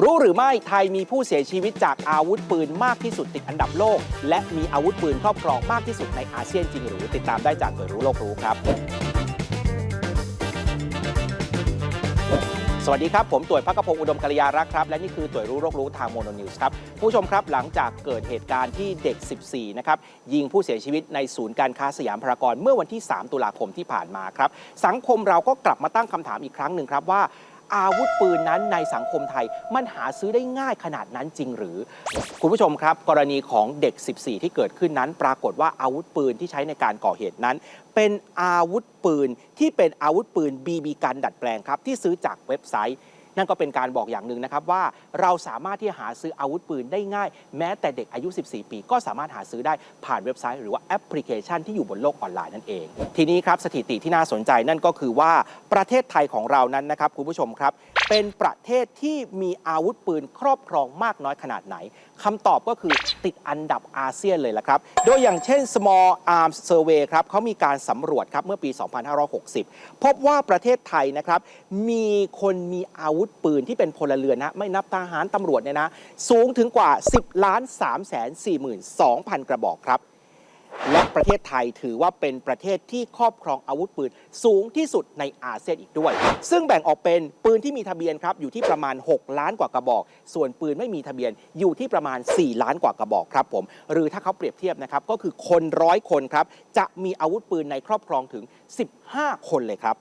รู้หรือไม่ไทยมีผู้เสียชีวิตจากอาวุธปืนมากที่สุดติดอันดับโลก และมีอาวุธปืนครอบครองมากที่สุดในอาเซียนจริงหรือติดตามได้จากเปิดรู้โลกรู้ครับ สวัสดีครับ ผมต่วยพักกระพงอุดมกัลยารักษ์ครับ และนี่คือต่วยรู้โรครู้ทางโมโนนิวส์ครับผู้ชมครับหลังจากเกิดเหตุการณ์ที่เด็ก 14 นะครับ ยิงผู้เสียชีวิตในศูนย์การค้าสยามพารากอนเมื่อวันที่ 3 ตุลาคมที่ผ่านมาครับสังคมเราก็กลับมาตั้งคำถามอีกครั้งหนึ่งครับว่า อาวุธปืนนั้นในสังคมไทย มันหาซื้อได้ง่ายขนาดนั้นจริงหรือ คุณผู้ชมครับ กรณีของเด็ก 14 ที่เกิดขึ้นนั้น ปรากฏว่าอาวุธปืนที่ใช้ในการก่อเหตุนั้น เป็นอาวุธปืนที่เป็นอาวุธปืนบีบีกันดัดแปลงครับที่ซื้อจากเว็บไซต์ นั่นก็เป็นการบอกอย่างหนึ่งนะครับว่าเราสามารถที่จะหาซื้ออาวุธปืนได้ง่าย แม้แต่เด็กอายุ 14 ปี ก็สามารถหาซื้อได้ผ่านเว็บไซต์หรือว่าแอปพลิเคชันที่อยู่บนโลกออนไลน์นั่นเอง ทีนี้ครับสถิติที่น่าสนใจนั่นก็คือว่าประเทศไทยของเรานั้นนะครับคุณผู้ชมครับ เป็นประเทศที่มีอาวุธปืนครอบครองมากน้อยขนาดไหนคำตอบก็คือติดอันดับอาเซียนเลยละครับ โดยอย่างเช่น Small Arms Survey ครับเขามีการสำรวจครับเมื่อปี 2560 พบว่าประเทศไทยนะครับมีคนมีอาวุธุธปืนที่เป็นพลเรือนนะไม่นับทหารตำรวจเนี่ยนะ สูงถึงกว่า 10ล้าน3แสน42,000 กระบอกครับ และประเทศไทยถือว่าเป็นประเทศที่ครอบครองอาวุธปืนสูงที่สุดในอาเซียนอีกด้วย ซึ่งแบ่งออกเป็นปืนที่มีทะเบียนครับอยู่ที่ประมาณ 6 ล้านกว่ากระบอก ส่วนปืนไม่มีทะเบียนอยู่ที่ประมาณ 4 ล้านกว่ากระบอกครับผม หรือถ้าเขาเปรียบเทียบนะครับก็คือคนร้อยคนครับจะมีอาวุธปืนในครอบครองถึง 15 คนเลยครับ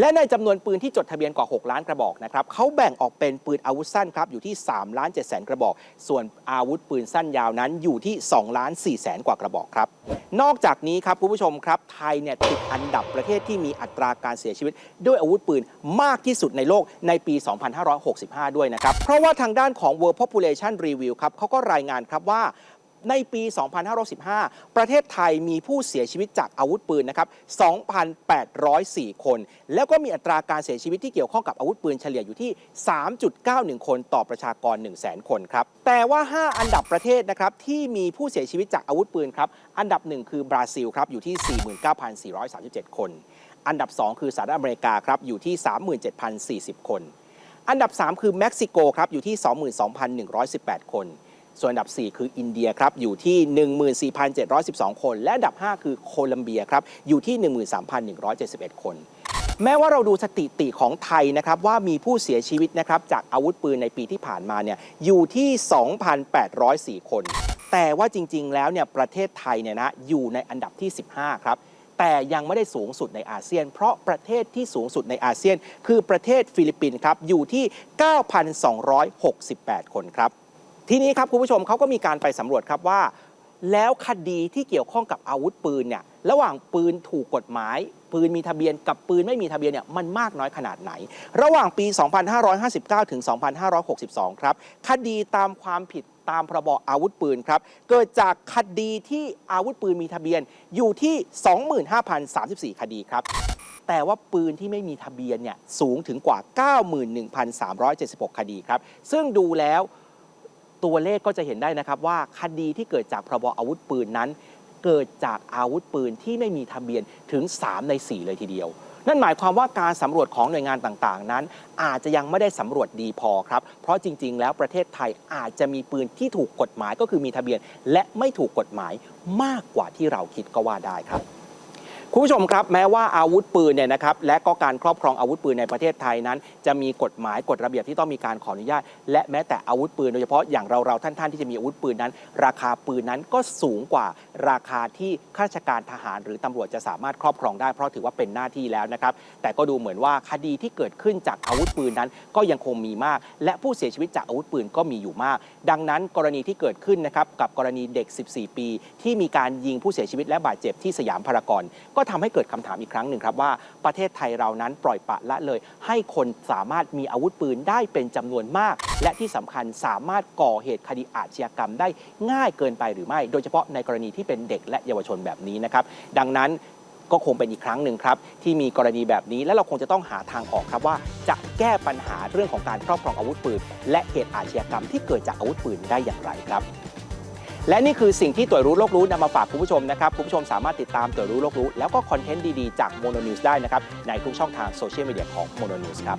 และในจำนวนปืนที่จดทะเบียนกว่า 6 ล้านกระบอกนะครับเขาแบ่งออกเป็นปืนอาวุธสั้นครับอยู่ที่3ล้าน7แสนกระบอก ส่วนอาวุธปืนสั้นยาวนั้นอยู่ที่2ล้าน4แสนกว่ากระบอกครับนอกจากนี้ครับคุณผู้ชมครับไทยเนี่ยติดอันดับประเทศที่มีอัตราการเสียชีวิต ด้วยอาวุธปืนมากที่สุดในโลกในปี 2565 ด้วยนะครับเพราะว่าทางด้านของ World Population Review ครับเขาก็รายงานครับว่า ในปี 2515 ประเทศไทยมีผู้เสียชีวิตจากอาวุธปืนนะครับ 2,804 คน แล้วก็มีอัตราการเสียชีวิตที่เกี่ยวข้องกับอาวุธปืนเฉลี่ยอยู่ที่ 3.91 คนต่อประชากร 100,000 คนครับ แต่ว่า 5 อันดับประเทศนะครับที่มีผู้เสียชีวิตจากอาวุธปืนครับ อันดับ 1 คือบราซิลครับอยู่ที่ 49,437 คน อันดับ 2 คือสหรัฐอเมริกาครับอยู่ที่ 37,040 คน อันดับ 3 คือเม็กซิโกครับอยู่ที่ 22,118 คน ส่วนอันดับ 4 คืออินเดียครับอยู่ที่ 14,712 คน และอันดับ 5 คือโคลัมเบียครับอยู่ที่ 13,171 คนแม้ว่าเราดูสถิติของไทยนะครับว่ามีผู้เสียชีวิตนะครับจากอาวุธปืนในปีที่ผ่านมาเนี่ยอยู่ที่ 2,804 คน แต่ว่าจริงๆ แล้วเนี่ยประเทศไทยเนี่ยนะอยู่ในอันดับที่ 15 ครับ แต่ยังไม่ได้สูงสุดในอาเซียน เพราะประเทศที่สูงสุดในอาเซียน คือประเทศฟิลิปปินส์ครับอยู่ที่ 9,268 คนครับ ทีนี้ครับคุณผู้ชมเขาก็มีการไปสำรวจครับว่า แล้วคดีที่เกี่ยวข้องกับอาวุธปืนเนี่ยระหว่างปืนถูกกฎหมาย ปืนมีทะเบียนกับปืนไม่มีทะเบียนเนี่ยมันมากน้อยขนาดไหน ระหว่างปี 2559 ถึง 2562 ครับ คดีตามความผิดตามพรบอาวุธปืนครับ เกิดจากคดีที่อาวุธปืนมีทะเบียนอยู่ที่ 25,034 คดีครับ แต่ว่าปืนที่ไม่มีทะเบียนเนี่ยสูงถึงกว่า 91,376 คดีครับ ซึ่งดูแล้ว ตัวเลขก็จะเห็นได้นะครับว่าคดีที่เกิดจากพรบอาวุธปืนนั้น เกิดจากอาวุธปืนที่ไม่มีทะเบียนถึง 3 ใน 4 เลยทีเดียว นั่นหมายความว่าการสำรวจของหน่วยงานต่างๆ นั้น อาจจะยังไม่ได้สำรวจดีพอครับ เพราะจริง ๆ แล้วประเทศไทยอาจจะมีปืนที่ถูกกฎหมายก็คือมีทะเบียน และไม่ถูกกฎหมายมากกว่าที่เราคิดก็ว่าได้ครับ คุณผู้ชมครับแม้ว่าอาวุธปืนเนี่ยนะครับและก็การครอบครองอาวุธปืนในประเทศไทยนั้น จะมีกฎหมายกฎระเบียบที่ต้องมีการขออนุญาต และแม้แต่อาวุธปืนโดยเฉพาะอย่างเราเราๆท่านๆที่จะมีอาวุธปืนนั้น ราคาปืนนั้นก็สูงกว่าราคาที่ข้าราชการทหาร หรือตำรวจจะสามารถครอบครองได้เพราะถือว่าเป็นหน้าที่แล้วนะครับแต่ก็ดูเหมือนว่าคดีที่เกิดขึ้นจากอาวุธปืนนั้น ก็ยังคงมีมาก และผู้เสียชีวิตจากอาวุธปืนก็มีอยู่มาก ดังนั้นกรณีที่เกิดขึ้นนะครับกับกรณีเด็ก 14 ปี ที่มีการยิงผู้เสียชีวิตและบาดเจ็บที่สยามพารากอนก็ทำให้เกิดคำถามอีกครั้งหนึ่งครับว่าประเทศไทยเรานั้นปล่อยปะละเลย ให้คนสามารถมีอาวุธปืนได้เป็นจำนวนมาก และที่สำคัญสามารถก่อเหตุคดีอาชญากรรมได้ง่ายเกินไปหรือไม่ โดยเฉพาะในกรณีที่เป็นเด็กและเยาวชนแบบนี้นะครับดังนั้นก็คงเป็นอีกครั้งหนึ่งครับ ที่มีกรณีแบบนี้และเราคงจะต้องหาทางออกครับว่า จะแก้ปัญหาเรื่องของการครอบครองอาวุธปืน และเหตุอาชญากรรมที่เกิดจากอาวุธปืนได้อย่างไรครับ และนี่คือสิ่งที่ตัวรู้โลกรู้นำมาฝากคุณผู้ชมนะครับ คุณผู้ชมสามารถติดตามตัวรู้โลกรู้ แล้วก็คอนเทนต์ดี ๆ จากโมโนนิวส์ได้นะครับ ในทุกช่องทางโซเชียลมีเดียของโมโนนิวส์ครับ